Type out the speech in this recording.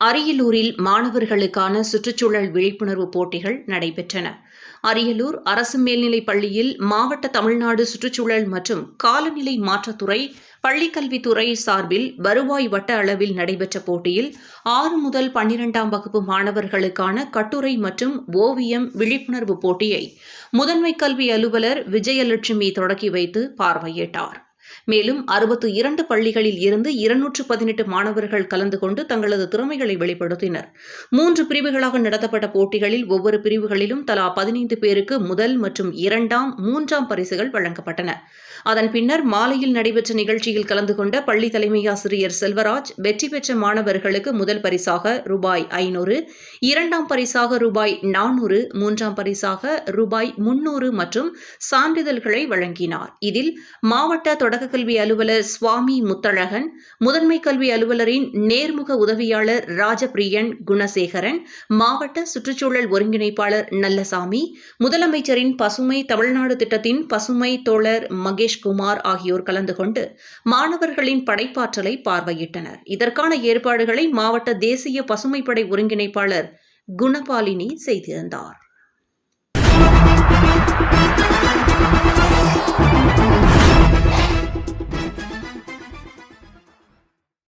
அரியலூரில் மாணவர்களுக்கான சுற்றுச்சூழல் விழிப்புணர்வு போட்டிகள் நடைபெற்றன. அரியலூர் அரசு மேல்நிலைப் பள்ளியில் மாவட்ட தமிழ்நாடு சுற்றுச்சூழல் மற்றும் காலநிலை மாற்றத்துறை பள்ளிக்கல்வித்துறை சார்பில் வருவாய் வட்ட அளவில் நடைபெற்ற போட்டியில் ஆறு முதல் பன்னிரெண்டாம் வகுப்பு மாணவர்களுக்கான கட்டுரை மற்றும் ஓவியம் விழிப்புணர்வு போட்டியை முதன்மை கல்வி அலுவலர் விஜயலட்சுமி தொடக்கி வைத்து பார்வையிட்டார். மேலும் அறுபத்து இரண்டு பள்ளிகளில் இருந்து இருநூற்று பதினெட்டு மாணவர்கள் கலந்து கொண்டு தங்களது திறமைகளை வெளிப்படுத்தினர். மூன்று பிரிவுகளாக நடத்தப்பட்ட போட்டிகளில் ஒவ்வொரு பிரிவுகளிலும் தலா பதினைந்து பேருக்கு முதல் மற்றும் இரண்டாம் மூன்றாம் பரிசுகள் வழங்கப்பட்டன. அதன் பின்னர் மாலையில் நடைபெற்ற நிகழ்ச்சியில் கலந்து கொண்ட பள்ளி தலைமை ஆசிரியர் செல்வராஜ் வெற்றி பெற்ற மாணவர்களுக்கு முதல் பரிசாக ரூபாய் ஐநூறு இரண்டாம் பரிசாக ரூபாய் நானூறு மூன்றாம் பரிசாக ரூபாய் முன்னூறு மற்றும் சான்றிதழ்களை வழங்கினார். இதில் மாவட்ட தொடக்கக்கல்வி அலுவலர் சுவாமி முத்தழகன் முதன்மை கல்வி அலுவலரின் நேர்முக உதவியாளர் ராஜபிரியன் குணசேகரன் மாவட்ட சுற்றுச்சூழல் ஒருங்கிணைப்பாளர் நல்லசாமி முதலமைச்சரின் பசுமை தமிழ்நாடு திட்டத்தின் பசுமை தோழர் மகேஷ்குமார் ஆகியோர் கலந்து கொண்டு மாணவர்களின் படைப்பாற்றலை பார்வையிட்டனர். இதற்கான ஏற்பாடுகளை மாவட்ட தேசிய பசுமைப்படை ஒருங்கிணைப்பாளர் குணபாலினி செய்திருந்தார்.